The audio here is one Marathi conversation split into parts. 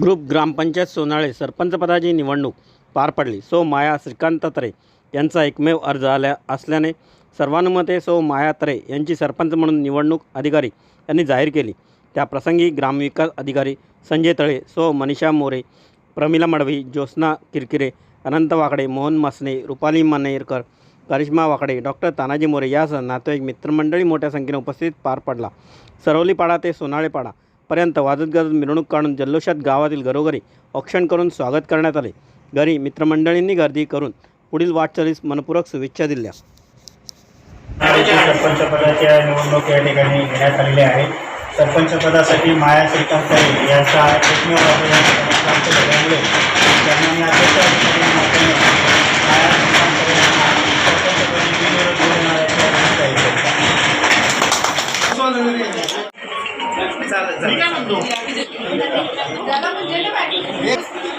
ग्रुप ग्रामपंचायत सोनाळे सरपंचपदाची निवडणूक पार पडली. सो माया श्रीकांत तरे यांचा एकमेव अर्ज आल्या असल्याने सर्वानुमते सो माया तरे यांची सरपंच म्हणून निवडणूक अधिकारी यांनी जाहीर केली. त्याप्रसंगी ग्रामविकास अधिकारी संजय तळे सो मनीषा मोरे प्रमिला मडवी ज्योत्स्ना किरकिरे अनंत वाकडे मोहन मसने रुपाली मनेरकर करिश्मा वाकडे डॉक्टर तानाजी मोरे यासह नातेवाईक मित्रमंडळी मोठ्या संख्येने उपस्थित पार पडला. सरवलीपाडा ते सोनाळेपाडा पर्यंत वाजत गाजत मिरवणूक काढून जल्लोषात गावातील घरोघरी औक्षण करून स्वागत करण्यात आले. घरी मित्रमंडळींनी गर्दी करून पुढील वाटचालीस मनपूरक शुभेच्छा दिल्या. सरपंच पदाच्या निवडणूक या ठिकाणी घेण्यात आलेली आहे सरपंच पदासाठी माया श्रीकांत यांचा एकमेव त्यांना मी सर्व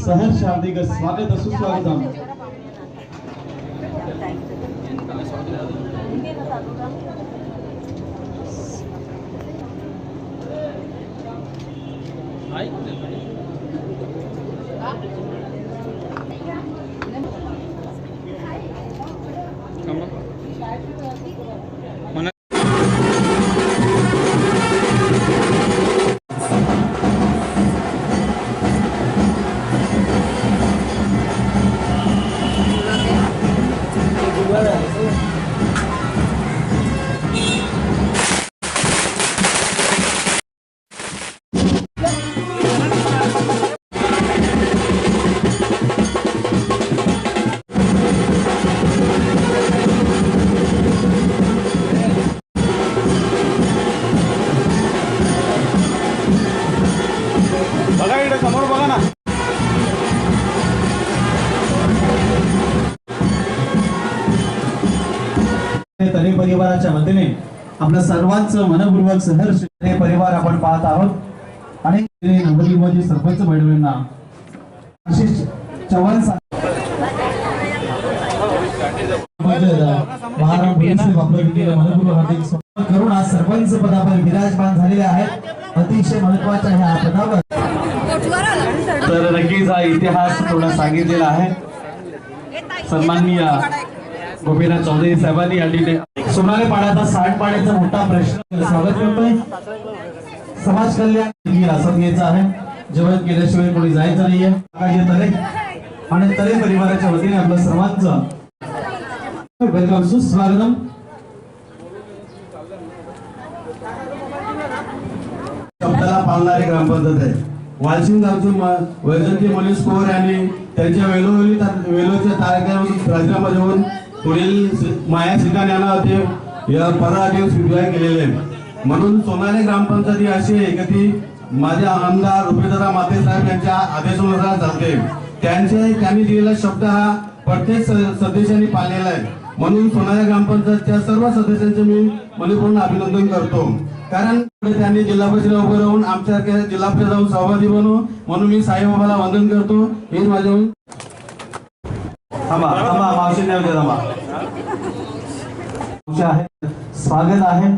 सहर्ष हार्दिक स्वागत सुस्वागतम बघा इकडे समोर बघा ना. तरी परिवाराच्या वतीने आपल्या सर्वांचं मनपूर्वक सहर्ष तरी परिवार आपण पाहत आहोत. अनेक नवनिर्वाचित सरपंच मैडवींना आशिष चव्हाण सा- महाराज भोईसे हार्दिक स्वागत करून आज सरपंच पदावर विराजमान झालेले आहेत. अतिशय महत्त्वाच्या हो ह्या पदावर तर नक्कीच हा इतिहास थोडा सांगितलेला आहे. सन्माननीय गोपीनाथ चौधरी साहेबांनी या ठिकाणी सोनाले पाण्याचा सांडपाण्याचा मोठा प्रश्न स्वागत करतोय. समाज कल्याण ही आसन घ्यायचं आहे. जेवण केल्याशिवाय कोणी जायचं नाहीये. काळजी तरे आणि तरे परिवाराच्या वतीने आपलं सर्वांचं वेलकम सुस्वागतम पाळणारी ग्रामपंचायत आहे. वालसिंग गावचे म- वैजंती मनीष पवार यांनी त्यांच्या वेलोवेली वेलोच्या तारखेवर राजीनामा देऊन पुढील माया श्रीकांत यांना ते या पदाधिकारी स्वीकार केलेले आहे. म्हणून सोनाली ग्रामपंचायत ही अशी आहे की ती माझ्या आमदार रुपेदारा माते साहेब यांच्या आदेशानुसार चालते. त्यांचे त्यांनी दिलेला शब्द हा प्रत्येक स- सदस्यांनी पाळलेला आहे. म्हणून सोनाया ग्रामपंचायतच्या सर्व सदस्यांचे मी मनपूर्ण अभिनंदन करतो. कारण त्यांनी जिल्हा परिषद उभं राहून आमच्यासारख्या जिल्हा परिषद जाऊन सहभागी बनू. म्हणून मी साईबाबाला वंदन करतो. हे माझ्या थांबा थांबा मावशी नाही थांबा. स्वागत आहे.